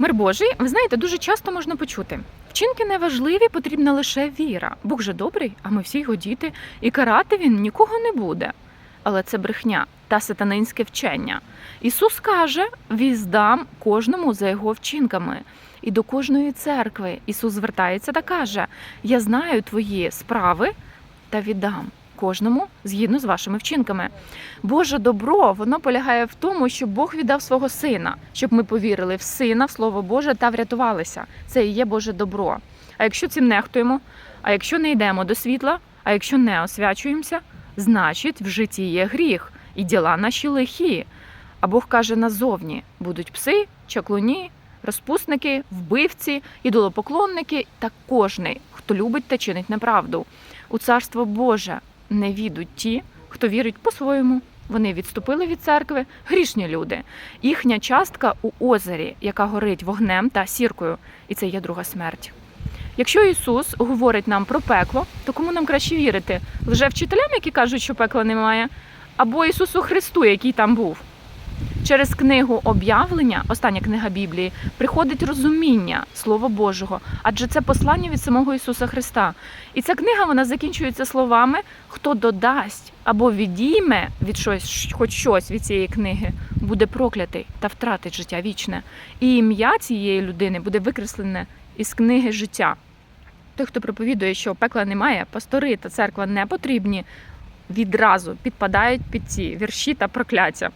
Мир Божий, ви знаєте, дуже часто можна почути. Вчинки неважливі, потрібна лише віра. Бог же добрий, а ми всі його діти, і карати він нікого не буде. Але це брехня та сатанинське вчення. Ісус каже: віздам кожному за його вчинками. І до кожної церкви Ісус звертається та каже: Я знаю твої справи та віддам кожному згідно з вашими вчинками. Боже добро, воно полягає в тому, що Бог віддав свого сина, щоб ми повірили в сина, в слово Боже та врятувалися. Це і є Боже добро. А якщо цим нехтуємо, а якщо не йдемо до світла, а якщо не освячуємося, значить в житті є гріх і діла наші лихі. А Бог каже назовні: будуть пси, чаклуні, розпусники, вбивці, ідолопоклонники та кожний, хто любить та чинить неправду. У царство Боже не відуть ті, хто вірить по-своєму. Вони відступили від церкви, грішні люди. Їхня частка у озері, яка горить вогнем та сіркою, і це є друга смерть. Якщо Ісус говорить нам про пекло, то кому нам краще вірити? Лже вчителям, які кажуть, що пекла немає, або Ісусу Христу, який там був. Через книгу об'явлення, остання книга Біблії, приходить розуміння Слова Божого, адже це послання від самого Ісуса Христа. І ця книга вона закінчується словами: хто додасть або відійме від щось, хоч щось від цієї книги, буде проклятий та втратить життя вічне. І ім'я цієї людини буде викреслене із книги життя. Той, хто проповідує, що пекла немає, пастори та церква не потрібні, відразу підпадають під ці вірші та прокляття.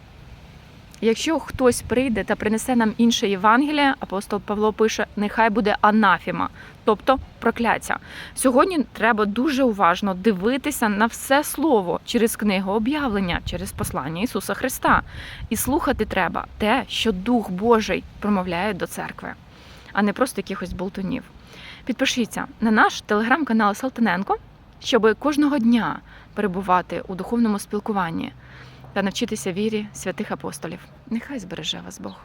Якщо хтось прийде та принесе нам інше Євангеліє, апостол Павло пише, нехай буде анафіма, тобто прокляття. Сьогодні треба дуже уважно дивитися на все слово через книгу об'явлення, через послання Ісуса Христа. І слухати треба те, що Дух Божий промовляє до церкви, а не просто якихось болтунів. Підпишіться на наш телеграм-канал Салтаненко, щоб кожного дня перебувати у духовному спілкуванні та навчитися вірі святих апостолів. Нехай збереже вас Бог.